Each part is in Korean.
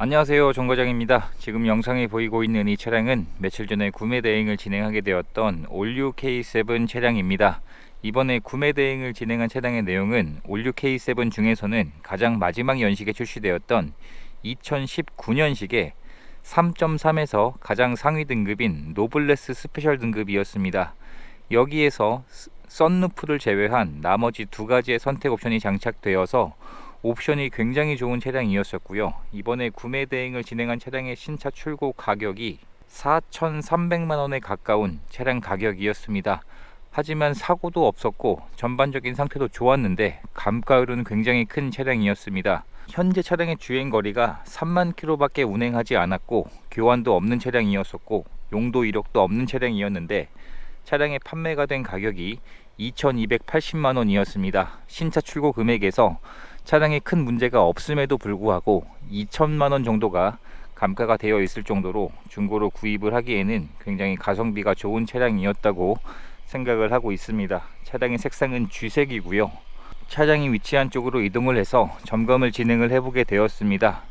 안녕하세요 정거장입니다. 지금 영상에 보이고 있는 이 차량은 며칠 전에 구매 대행을 진행하게 되었던 올류 K7 차량입니다. 이번에 구매 대행을 진행한 차량의 내용은 올류 K7 중에서는 가장 마지막 연식에 출시되었던 2019년식의 3.3에서 가장 상위 등급인 노블레스 스페셜 등급이었습니다. 여기에서 스- 썬루프를 제외한 나머지 두 가지의 선택 옵션이 장착되어서 옵션이 굉장히 좋은 차량이었었고요. 이번에 구매 대행을 진행한 차량의 신차 출고 가격이 4,300만 원에 가까운 차량 가격이었습니다. 하지만 사고도 없었고 전반적인 상태도 좋았는데 감가율은 굉장히 큰 차량이었습니다. 현재 차량의 주행 거리가 3만 킬로밖에 운행하지 않았고 교환도 없는 차량이었었고 용도 이력도 없는 차량이었는데 차량의 판매가 된 가격이 2,280만 원이었습니다. 신차 출고 금액에서 차량에 큰 문제가 없음에도 불구하고 2천만 원 정도가 감가가 되어 있을 정도로 중고로 구입을 하기에는 굉장히 가성비가 좋은 차량이었다고 생각을 하고 있습니다. 차량의 색상은 쥐색이고요. 차량이 위치한 쪽으로 이동을 해서 점검을 진행을 해보게 되었습니다.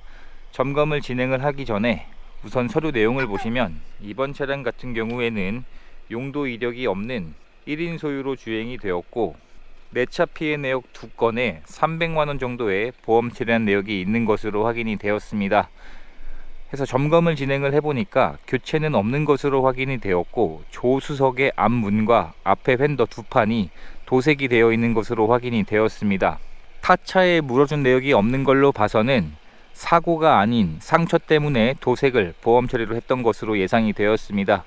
점검을 진행을 하기 전에 우선 서류 내용을 보시면 이번 차량 같은 경우에는 용도 이력이 없는 1인 소유로 주행이 되었고 내차 피해 내역 두 건에 300만 원 정도의 보험 처리한 내역이 있는 것으로 확인이 되었습니다. 해서 점검을 진행을 해보니까 교체는 없는 것으로 확인이 되었고 조수석의 앞문과 앞에 휀더 두 판이 도색이 되어 있는 것으로 확인이 되었습니다. 타차에 물어준 내역이 없는 걸로 봐서는 사고가 아닌 상처 때문에 도색을 보험 처리로 했던 것으로 예상이 되었습니다.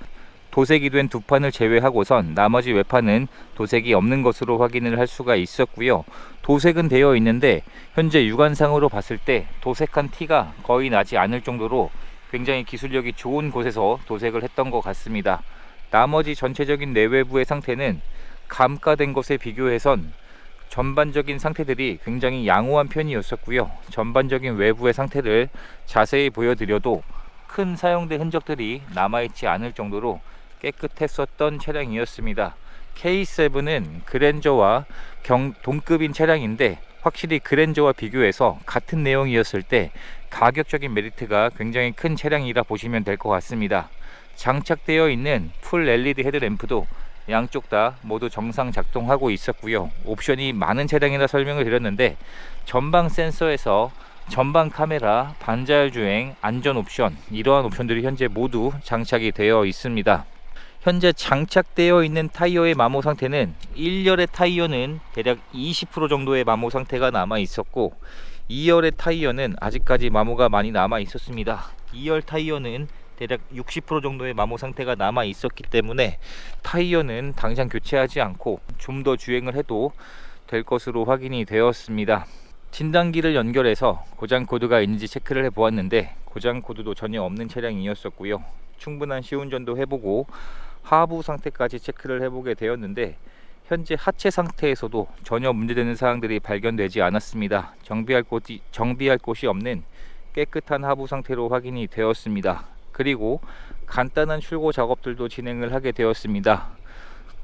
도색이 된 두 판을 제외하고선 나머지 외판은 도색이 없는 것으로 확인을 할 수가 있었고요. 도색은 되어 있는데 현재 육안상으로 봤을 때 도색한 티가 거의 나지 않을 정도로 굉장히 기술력이 좋은 곳에서 도색을 했던 것 같습니다. 나머지 전체적인 내외부의 상태는 감가된 것에 비교해선 전반적인 상태들이 굉장히 양호한 편이었었고요. 전반적인 외부의 상태를 자세히 보여드려도 큰 사용된 흔적들이 남아있지 않을 정도로 깨끗했었던 차량이었습니다. K7은 그랜저와 경, 동급인 차량인데 확실히 그랜저와 비교해서 같은 내용이었을 때 가격적인 메리트가 굉장히 큰 차량이라 보시면 될 것 같습니다. 장착되어 있는 풀 LED 헤드램프도 양쪽 다 모두 정상 작동하고 있었고요. 옵션이 많은 차량이라 설명을 드렸는데 전방 센서에서 전방 카메라, 반자율 주행, 안전 옵션 이러한 옵션들이 현재 모두 장착이 되어 있습니다. 현재 장착되어 있는 타이어의 마모 상태는 1열의 타이어는 대략 20% 정도의 마모 상태가 남아 있었고 2열의 타이어는 아직까지 마모가 많이 남아 있었습니다. 2열 타이어는 대략 60% 정도의 마모 상태가 남아 있었기 때문에 타이어는 당장 교체하지 않고 좀 더 주행을 해도 될 것으로 확인이 되었습니다. 진단기를 연결해서 고장 코드가 있는지 체크를 해 보았는데 고장 코드도 전혀 없는 차량이었었고요. 충분한 시운전도 해보고 하부 상태까지 체크를 해보게 되었는데 현재 하체 상태에서도 전혀 문제되는 사항들이 발견되지 않았습니다. 정비할 곳이 정비할 곳이 없는 깨끗한 하부 상태로 확인이 되었습니다. 그리고 간단한 출고 작업들도 진행을 하게 되었습니다.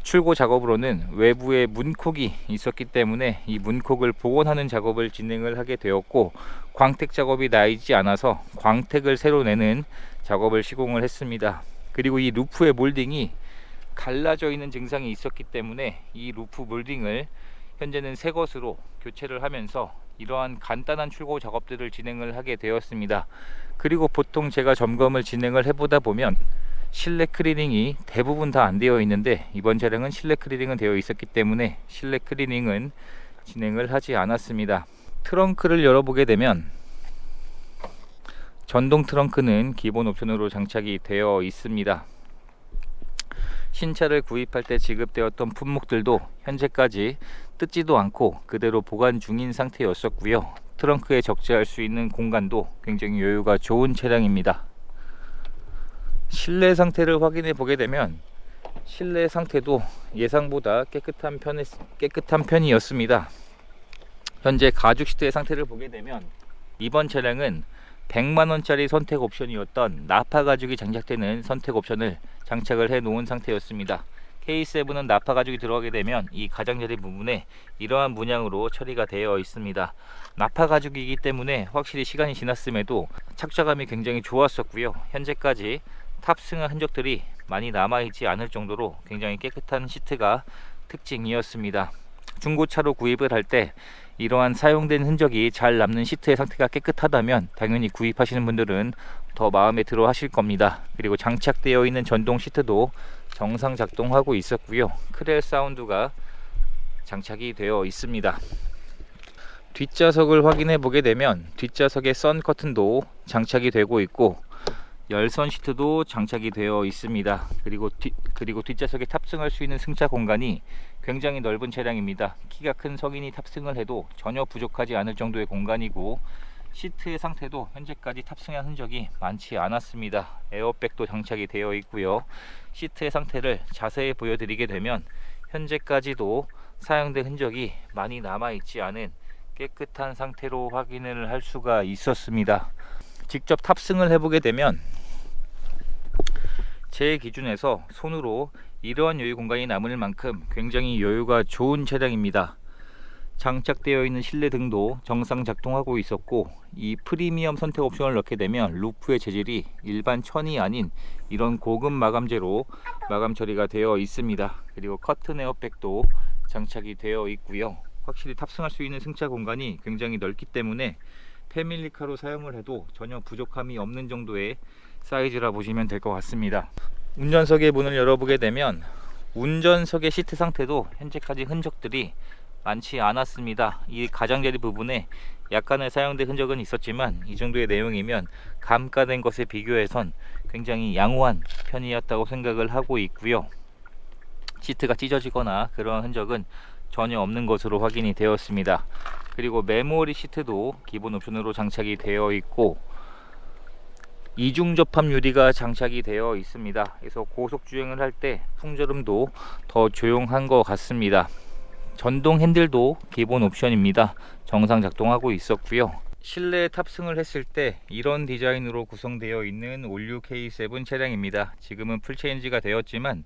출고 작업으로는 외부에 문콕이 있었기 때문에 이 문콕을 복원하는 작업을 진행을 하게 되었고 광택 작업이 나 있지 않아서 광택을 새로 내는 작업을 시공을 했습니다. 그리고 이 루프의 몰딩이 갈라져 있는 증상이 있었기 때문에 이 루프 몰딩을 현재는 새 것으로 교체를 하면서 이러한 간단한 출고 작업들을 진행을 하게 되었습니다. 그리고 보통 제가 점검을 진행을 해보다 보면 실내 클리닝이 대부분 다 안 되어 있는데 이번 차량은 실내 클리닝은 되어 있었기 때문에 실내 클리닝은 진행을 하지 않았습니다. 트렁크를 열어보게 되면 전동 트렁크는 기본 옵션으로 장착이 되어 있습니다. 신차를 구입할 때 지급되었던 품목들도 현재까지 뜯지도 않고 그대로 보관 중인 상태였었고요. 트렁크에 적재할 수 있는 공간도 굉장히 여유가 좋은 차량입니다. 실내 상태를 확인해 보게 되면 실내 상태도 예상보다 깨끗한 편 깨끗한 편이었습니다. 현재 가죽 시트의 상태를 보게 되면 이번 차량은 100만 원짜리 선택 옵션이었던 나파 가죽이 장착되는 선택 옵션을 장착을 해 놓은 상태였습니다. K7은 나파 가죽이 들어가게 되면 이 가장자리 부분에 이러한 문양으로 처리가 되어 있습니다. 나파 가죽이기 때문에 확실히 시간이 지났음에도 착자감이 굉장히 좋았었고요. 현재까지 탑승한 흔적들이 많이 남아있지 않을 정도로 굉장히 깨끗한 시트가 특징이었습니다. 중고차로 구입을 할때 이러한 사용된 흔적이 잘 남는 시트의 상태가 깨끗하다면 당연히 구입하시는 분들은 더 마음에 들어 하실 겁니다. 그리고 장착되어 있는 전동 시트도 정상 작동하고 있었고요. 크렐 사운드가 장착이 되어 있습니다. 뒷좌석을 확인해 보게 되면 뒷좌석에 선 커튼도 장착이 되고 있고 열선 시트도 장착이 되어 있습니다. 그리고 뒤, 그리고 뒷좌석에 탑승할 수 있는 승차 공간이 굉장히 넓은 차량입니다. 키가 큰 성인이 탑승을 해도 전혀 부족하지 않을 정도의 공간이고 시트의 상태도 현재까지 탑승한 흔적이 많지 않았습니다. 에어백도 장착이 되어 있고요. 시트의 상태를 자세히 보여드리게 되면 현재까지도 사용된 흔적이 많이 남아 있지 않은 깨끗한 상태로 확인을 할 수가 있었습니다. 직접 탑승을 해보게 되면 제 기준에서 손으로 이러한 여유 공간이 남을 만큼 굉장히 여유가 좋은 차량입니다. 장착되어 있는 실내 등도 정상 작동하고 있었고 이 프리미엄 선택 옵션을 넣게 되면 루프의 재질이 일반 천이 아닌 이런 고급 마감재로 마감 처리가 되어 있습니다. 그리고 커튼 에어백도 장착이 되어 있고요. 확실히 탑승할 수 있는 승차 공간이 굉장히 넓기 때문에 패밀리카로 사용을 해도 전혀 부족함이 없는 정도의 사이즈라 보시면 될 것 같습니다. 운전석의 문을 열어보게 되면 운전석의 시트 상태도 현재까지 흔적들이 많지 않았습니다. 이 가장자리 부분에 약간의 사용된 흔적은 있었지만 이 정도의 내용이면 감가된 것에 비교해선 굉장히 양호한 편이었다고 생각을 하고 있고요. 시트가 찢어지거나 그러한 흔적은 전혀 없는 것으로 확인이 되었습니다. 그리고 메모리 시트도 기본 옵션으로 장착이 되어 있고 이중 접합 유리가 장착이 되어 있습니다. 그래서 고속 주행을 할 때 풍절음도 더 조용한 것 같습니다. 전동 핸들도 기본 옵션입니다. 정상 작동하고 있었고요. 실내에 탑승을 했을 때 이런 디자인으로 구성되어 있는 올류 K7 차량입니다. 지금은 풀체인지가 되었지만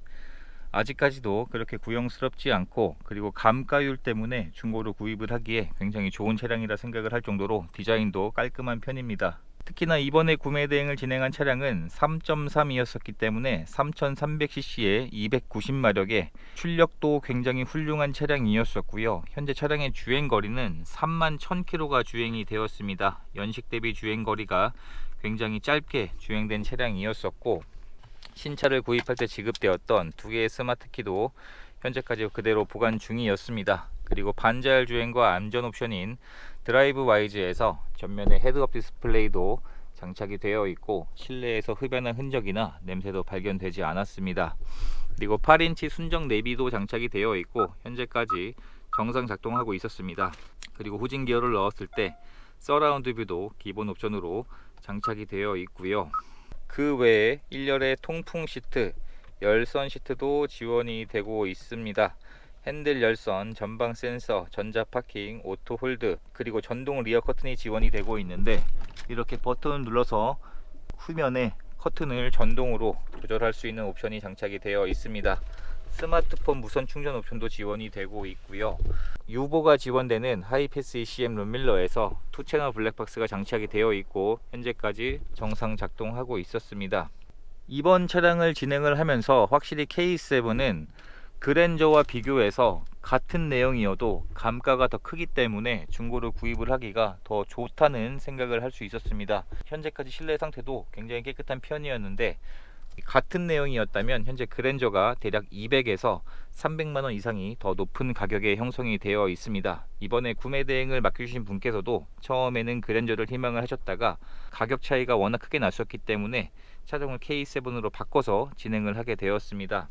아직까지도 그렇게 구형스럽지 않고 그리고 감가율 때문에 중고로 구입을 하기에 굉장히 좋은 차량이라 생각을 할 정도로 디자인도 깔끔한 편입니다. 특히나 이번에 구매 대행을 진행한 차량은 3.3이었었기 때문에 3300cc에 290마력의 출력도 굉장히 훌륭한 차량이었었고요. 현재 차량의 주행 거리는 3만 1000km가 주행이 되었습니다. 연식 대비 주행 거리가 굉장히 짧게 주행된 차량이었었고 신차를 구입할 때 지급되었던 두 개의 스마트 키도 현재까지 그대로 보관 중이었습니다. 그리고 반자율 주행과 안전 옵션인 드라이브 와이즈에서 전면에 헤드업 디스플레이도 장착이 되어 있고 실내에서 흡연한 흔적이나 냄새도 발견되지 않았습니다. 그리고 8인치 순정 내비도 장착이 되어 있고 현재까지 정상 작동하고 있었습니다. 그리고 후진 기어를 넣었을 때 서라운드 뷰도 기본 옵션으로 장착이 되어 있고요. 그 외에 1열의 통풍 시트, 열선 시트도 지원이 되고 있습니다. 핸들 열선, 전방 센서, 전자 파킹, 오토 홀드, 그리고 전동 리어 커튼이 지원이 되고 있는데 이렇게 버튼을 눌러서 후면에 커튼을 전동으로 조절할 수 있는 옵션이 장착이 되어 있습니다. 스마트폰 무선 충전 옵션도 지원이 되고 있고요. 유보가 지원되는 하이패스 ECM 룸밀러에서 투 채널 블랙박스가 장착이 되어 있고 현재까지 정상 작동하고 있었습니다. 이번 차량을 진행을 하면서 확실히 K7은 그랜저와 비교해서 같은 내용이어도 감가가 더 크기 때문에 중고로 구입을 하기가 더 좋다는 생각을 할 수 있었습니다. 현재까지 실내 상태도 굉장히 깨끗한 편이었는데 같은 내용이었다면 현재 그랜저가 대략 200에서 300만 원 이상이 더 높은 가격에 형성이 되어 있습니다. 이번에 구매 대행을 맡겨주신 분께서도 처음에는 그랜저를 희망을 하셨다가 가격 차이가 워낙 크게 났었기 때문에 차종을 K7으로 바꿔서 진행을 하게 되었습니다.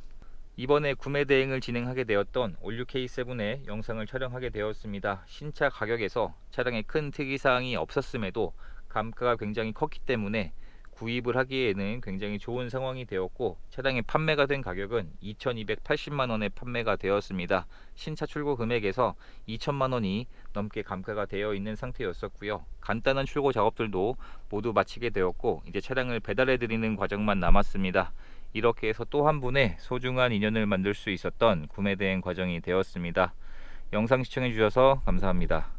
이번에 구매 대행을 진행하게 되었던 올류 K7의 영상을 촬영하게 되었습니다. 신차 가격에서 차량에 큰 특이사항이 없었음에도 감가가 굉장히 컸기 때문에 구입을 하기에는 굉장히 좋은 상황이 되었고 차량이 판매가 된 가격은 2280만 원에 판매가 되었습니다. 신차 출고 금액에서 2천만 원이 넘게 감가가 되어 있는 상태였었고요. 간단한 출고 작업들도 모두 마치게 되었고 이제 차량을 배달해 드리는 과정만 남았습니다. 이렇게 해서 또 한 분의 소중한 인연을 만들 수 있었던 구매 대행 과정이 되었습니다. 영상 시청해 주셔서 감사합니다.